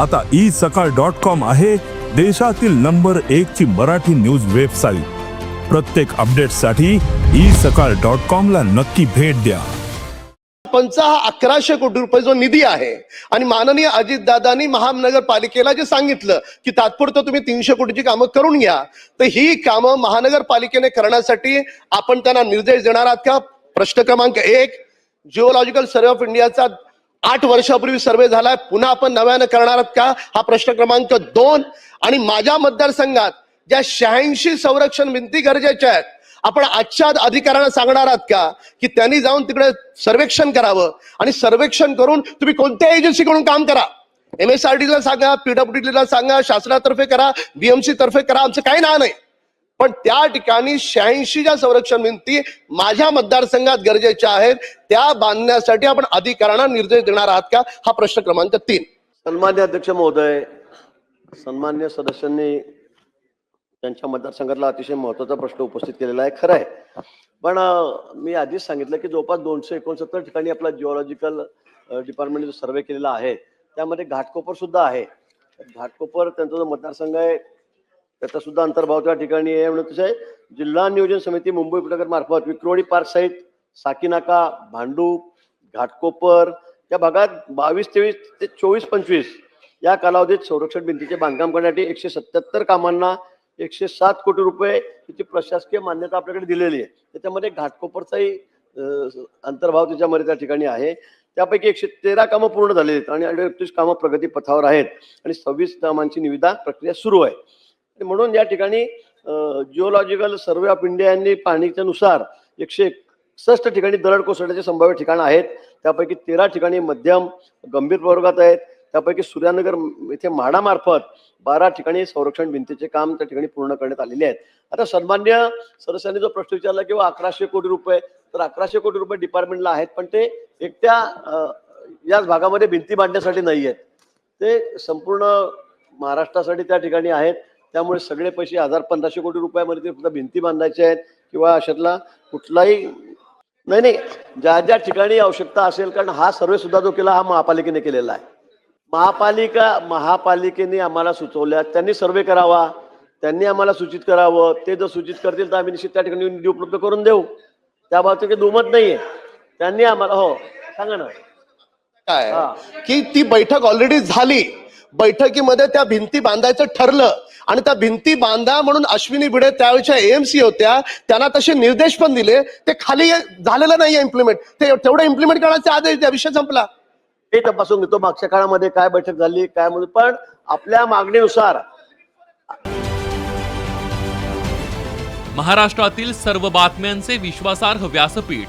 आता ई सकाळ dot com आहे देशातील नंबर एक ची मराठी न्यूज वेबसाईट. प्रत्येक अपडेटसाठी ई सकाळ डॉट कॉम ला नक्की भेट द्या. पंचा हा अकराशे कोटी रुपये जो निधी आहे आणि माननीय अजितदादांनी महानगरपालिकेला जे सांगितलं की तात्पुरतं तुम्ही तीनशे कोटीची कामं करून घ्या तर ही कामं महानगरपालिकेने करण्यासाठी आपण त्यांना निर्देश देणार आहात का? प्रश्न क्रमांक एक जिओलॉजिकल सर्व्हे ऑफ इंडियाचा आठ वर्षापूर्वी सर्वे झालाय. पुन्हा आपण नव्यानं करणार आहात का? हा प्रश्न क्रमांक दोन. आणि माझ्या मतदारसंघात ज्या शहाऐंशी संरक्षण भिंती गरजेच्या आहेत आपण आजच्या अधिकाऱ्यांना सांगणार आहात का? की त्यांनी जाऊन तिकडे सर्वेक्षण करावं. आणि सर्वेक्षण करून तुम्ही कोणत्या एजन्सीकडून काम करा. एमएसआरडी ला सांगा पीडब्ल्यूडी ला सांगा शासनातर्फे करा बीएमसी तर्फे करा. आमचं काही ना नाही. पण त्या ठिकाणी शहाऐंशी ज्या संरक्षण भिंती माझ्या मतदारसंघात गरजेच्या आहेत त्या बांधण्यासाठी आपण अधिकाऱ्यांना निर्देश देणार आहात का? हा प्रश्न क्रमांक तीन. सन्मान्य अध्यक्ष महोदय सन्मान्य सदस्यांनी त्यांच्या मतदारसंघातला अतिशय महत्त्वाचा प्रश्न उपस्थित केलेला आहे. खरं आहे. पण मी आधीच सांगितलं की जवळपास दोनशे एकोणसत्तर ठिकाणी आपला जिओलॉजिकल डिपार्टमेंट जो सर्वे केलेला आहे त्यामध्ये घाटकोपर सुद्धा आहे. घाटकोपर त्यांचा जो मतदारसंघ आहे त्याचा सुद्धा अंतर्भाव त्या ठिकाणी आहे. म्हणून तसे जिल्हा नियोजन समिती मुंबई उपनगर मार्फत विक्रोळी पार्क साईट साकीनाका भांडूप घाटकोपर या भागात बावीस तेवीस ते चोवीस पंचवीस या कालावधीत संरक्षण भिंतीचे बांधकाम करण्यासाठी एकशे सत्याहत्तर कामांना एकशे सात कोटी रुपये तिची प्रशासकीय मान्यता आपल्याकडे दिलेली आहे. त्याच्यामध्ये घाटकोपरचाही अंतर्भाव त्याच्यामध्ये त्या ठिकाणी आहे. त्यापैकी एकशे तेरा कामं पूर्ण झालेली आहेत आणि अडतीस कामं प्रगती पथावर आहेत. आणि सव्वीस कामांची निविदा प्रक्रिया सुरू आहे. म्हणून या ठिकाणी जिओलॉजिकल सर्वे ऑफ इंडिया यांनी पाहणीच्या नुसार एकशे एकसष्ट ठिकाणी दरड कोसळण्याचे संभाव्य ठिकाणं आहेत. त्यापैकी तेरा ठिकाणी मध्यम गंभीर प्रवर्गात आहेत. त्यापैकी सूर्यानगर येथे म्हाडामार्फत बारा ठिकाणी संरक्षण भिंतीचे काम त्या ठिकाणी पूर्ण करण्यात आलेले आहेत. आता सन्मान्य सदस्यांनी जो प्रश्न विचारला किंवा अकराशे कोटी रुपये तर अकराशे कोटी रुपये डिपार्टमेंटला आहेत पण ते एकट्या याच भागामध्ये भिंती बांधण्यासाठी नाही आहेत. ते संपूर्ण महाराष्ट्रासाठी त्या ठिकाणी आहेत. त्यामुळे सगळे पैसे हजार पंधराशे कोटी रुपयामध्ये ते फक्त भिंती बांधायचे आहेत किंवा अशातला कुठलाही नाही नाही. ज्या ज्या ठिकाणी आवश्यकता असेल कारण हा सर्वे सुद्धा जो केला हा महापालिकेने केलेला आहे. महापालिका महापालिकेने आम्हाला सुचवल्या. त्यांनी सर्वे करावा. त्यांनी आम्हाला सूचित करावं. ते जर सूचित करतील तर आम्ही निश्चित त्या ठिकाणी निधी उपलब्ध करून देऊ. त्या बाबतीत काही दुमत नाहीये. त्यांनी आम्हाला हो सांगा ना. काय. की ती बैठक ऑलरेडी झाली. बैठकीमध्ये त्या भिंती बांधायचं ठरलं. आणि त्या भिंती बांधा म्हणून अश्विनी भिडे त्यावेळेच्या एएमसी होत्या. त्यांना तसे निर्देश पण दिले. ते खाली झालेलं नाहीये इम्प्लिमेंट ते तेवढं इम्प्लिमेंट करण्याचे आदेश द्या. विषय संपला. ते तपासून घेतो. मागच्या काळामध्ये काय बैठक झाली काय म्हणून. पण आपल्या मागणीनुसार महाराष्ट्रातील सर्व बातम्यांचे विश्वासार्ह व्यासपीठ